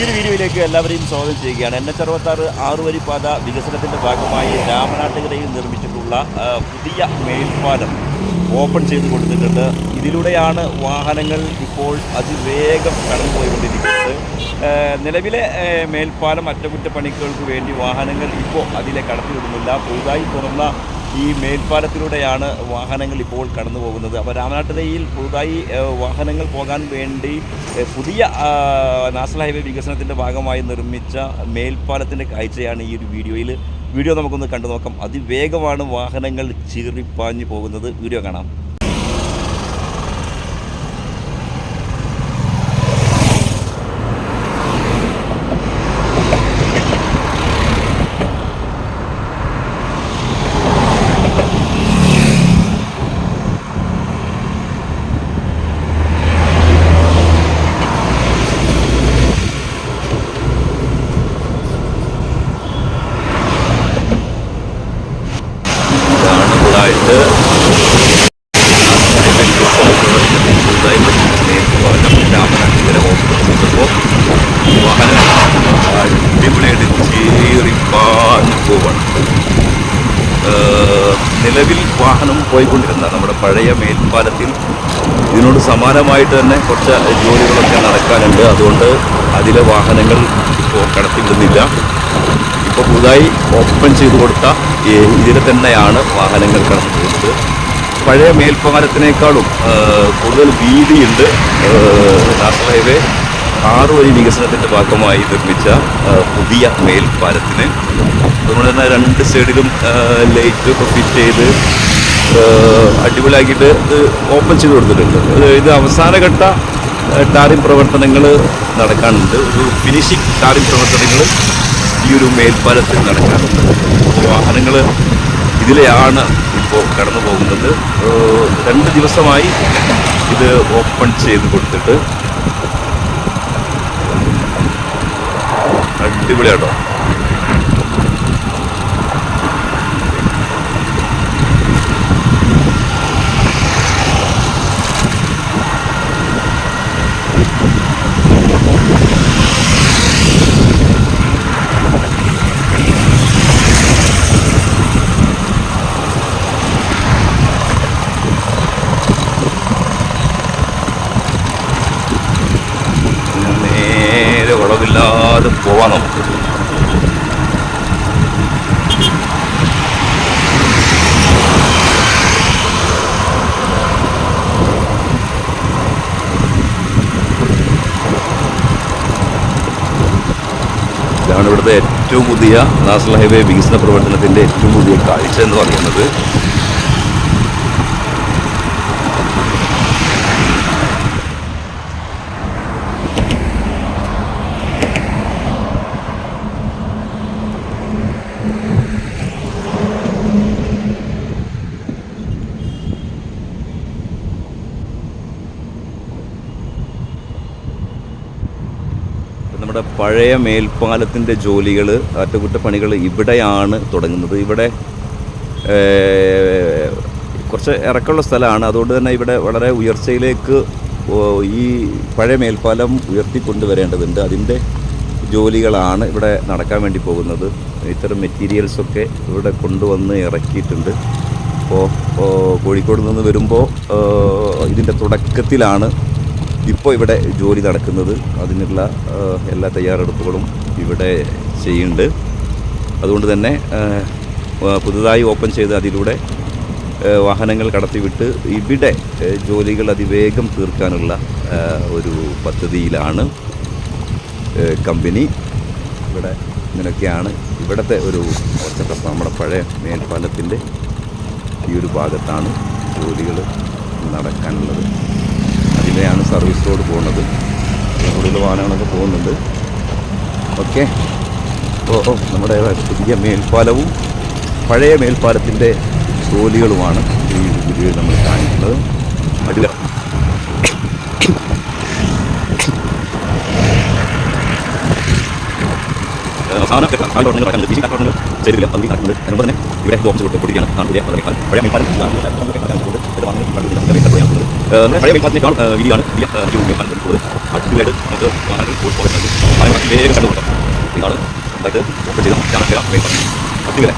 പുതിയൊരു വീഡിയോയിലേക്ക് എല്ലാവരെയും സ്വാഗതം ചെയ്യുകയാണ്. എൻ എച്ച് അറുപത്താറ് ആറുവരിപ്പാത പാത വികസനത്തിന്റെ ഭാഗമായി രാമനാട്ടുകരയിൽ നിർമ്മിച്ചിട്ടുള്ള പുതിയ മേൽപ്പാലം. ഓപ്പൺ ചെയ്ത് കൊടുത്തിട്ടുണ്ട്. ഇതിലൂടെയാണ് വാഹനങ്ങൾ ഇപ്പോൾ അതിവേഗം കടന്നുപോയിക്കൊണ്ടിരിക്കുന്നത്. പോയിക്കൊണ്ടിരിക്കുന്നത് നിലവിലെ മേൽപ്പാലം അറ്റകുറ്റപ്പണികൾക്ക് വേണ്ടി വാഹനങ്ങൾ ഇപ്പോൾ അതിലെ കടത്തിവിടുന്നില്ല. പുതുതായി തുറന്ന ഈ മേൽപ്പാലത്തിലൂടെയാണ് വാഹനങ്ങൾ ഇപ്പോൾ കടന്നു പോകുന്നത് അപ്പോൾ രാമനാട്ടുകരയിൽ പുതുതായി വാഹനങ്ങൾ പോകാൻ വേണ്ടി പുതിയ നാഷണൽ ഹൈവേ വികസനത്തിന്റെ ഭാഗമായി നിർമ്മിച്ച മേൽപ്പാലത്തിന്റെ കാഴ്ചയാണ് ഈ ഒരു വീഡിയോയിൽ വീഡിയോ നമുക്കൊന്ന് കണ്ടു നോക്കാം അതിവേഗമാണ് വാഹനങ്ങൾ ചീറിപ്പാഞ്ഞു പോകുന്നത്. വീഡിയോ കാണാം. നിലവിൽ വാഹനം പോയിക്കൊണ്ടിരുന്ന നമ്മുടെ പഴയ മേൽപ്പാലത്തിൽ ഇതിനോട് സമാനമായിട്ട് തന്നെ കുറച്ച് ജോലികളൊക്കെ നടക്കാനുണ്ട്. അതുകൊണ്ട് അതിലെ വാഹനങ്ങൾ ഇപ്പോൾ കടത്തിവിടുന്നില്ല. ഇപ്പോൾ പുതുതായി ഓപ്പൺ ചെയ്തു കൊടുത്ത ഇതിൽ തന്നെയാണ് വാഹനങ്ങൾ കടത്തിവിടുന്നത്. പഴയ മേൽപ്പാലത്തിനേക്കാളും കൂടുതൽ വീതിയുണ്ട് നാഷണൽ ഹൈവേ. ആറ് വഴി വികസനത്തിന്റെ ഭാഗമായി നിർമ്മിച്ച പുതിയ മേൽപ്പാലത്തിന് അതുകൊണ്ട് തന്നെ രണ്ട് സൈഡിലും ലൈറ്റ് ഫിറ്റ് ചെയ്ത് അടിപൊളിയാക്കിയിട്ട് ഇത് ഓപ്പൺ ചെയ്ത് കൊടുത്തിട്ടുണ്ട്. ഇത് അവസാനഘട്ട ടാറിംഗ് പ്രവർത്തനങ്ങൾ നടക്കാനുണ്ട്. ഒരു ഫിനിഷിംഗ് ടാറിംഗ് പ്രവർത്തനങ്ങൾ ഈ ഒരു മേൽപ്പാലത്തിൽ നടക്കാറുണ്ട് വാഹനങ്ങൾ ഇതിലെയാണ് ഇപ്പോൾ കടന്നു പോകുന്നത് രണ്ട് ദിവസമായി ഇത് ഓപ്പൺ ചെയ്ത് കൊടുത്തിട്ട് അടിപൊളിയാട്ടോ. ഇതാണ് ഇവിടുത്തെ ഏറ്റവും പുതിയ നാഷണൽ ഹൈവേ വികസന പ്രവർത്തനത്തിന്റെ ഏറ്റവും പുതിയ കാഴ്ച എന്ന് പറയുന്നത്. നമ്മുടെ പഴയ മേൽപ്പാലത്തിന്റെ ജോലികൾ അറ്റകുറ്റപ്പണികൾ ഇവിടെയാണ് തുടങ്ങുന്നത്. ഇവിടെ കുറച്ച് ഇറക്കമുള്ള സ്ഥലമാണ്. അതുകൊണ്ട് തന്നെ ഇവിടെ വളരെ ഉയർച്ചയിലേക്ക് ഈ പഴയ മേൽപ്പാലം ഉയർത്തിക്കൊണ്ടുവരേണ്ടതുണ്ട്. അതിന്റെ ജോലികളാണ് ഇവിടെ നടക്കാൻ വേണ്ടി പോകുന്നത്. ഇത്തരം മെറ്റീരിയൽസൊക്കെ ഇവിടെ കൊണ്ടുവന്ന് ഇറക്കിയിട്ടുണ്ട്. അപ്പോൾ കോഴിക്കോട് നിന്ന് വരുമ്പോൾ ഇതിന്റെ തുടക്കത്തിലാണ് ഇപ്പോൾ ഇവിടെ ജോലി നടക്കുന്നത് അതിനുള്ള എല്ലാ തയ്യാറെടുപ്പുകളും ഇവിടെ ചെയ്യുന്നുണ്ട്. അതുകൊണ്ട് തന്നെ പുതുതായി ഓപ്പൺ ചെയ്ത് അതിലൂടെ വാഹനങ്ങൾ കടത്തിവിട്ട് ഇവിടെ ജോലികൾ അതിവേഗം തീർക്കാനുള്ള ഒരു പദ്ധതിയിലാണ് കമ്പനി. ഇവിടെ ഇങ്ങനെയൊക്കെയാണ് ഇവിടുത്തെ ഒരു സെറ്റപ്പ് നമ്മുടെ പഴയ മേൽപ്പാലത്തിന്റെ ഈ ഒരു ഭാഗത്താണ് ജോലികൾ നടക്കാനുള്ളത്. അതിലെയാണ് സർവീസ് റോഡ് പോകുന്നത്. കൂടുതൽ വാഹനങ്ങളൊക്കെ പോകുന്നുണ്ട്. ഓക്കെ. ഓ നമ്മുടെ പുതിയ മേൽപ്പാലവും പഴയ മേൽപ്പാലത്തിന്റെ ജോലികളുമാണ് ഈ വീഡിയോയിൽ നമ്മൾ കാണിക്കുന്നത്. അടില കാൽത്തോട്ടങ്ങൾ നടക്കുന്നത് ഫിഷിംഗ് കാൽത്തോട്ടങ്ങൾ ചെയ്തില്ല പന്തി നടക്കുന്നത് അതുകൊണ്ട് തന്നെ ഇവിടെ ഓഫീസ് കൊടുത്തിരിക്കുകയാണ് ആണ് പുതിയ പദ്ധതി. പഴയ മേൽപ്പാലം പഴയ മേൽപ്പാലത്തിനേക്കാൾ ഏഹ്, വീതിയാണ് പുതിയ മേൽപ്പാലം വരുന്നത് അടുത്തതായിട്ട് നമുക്ക് വാഹനങ്ങൾ പാലം വേഗം കണ്ടുകൊടുക്കാം ഇതാണ്. ഓപ്പൺ ചെയ്ത മേൽപ്പാലം. അതിവിടെ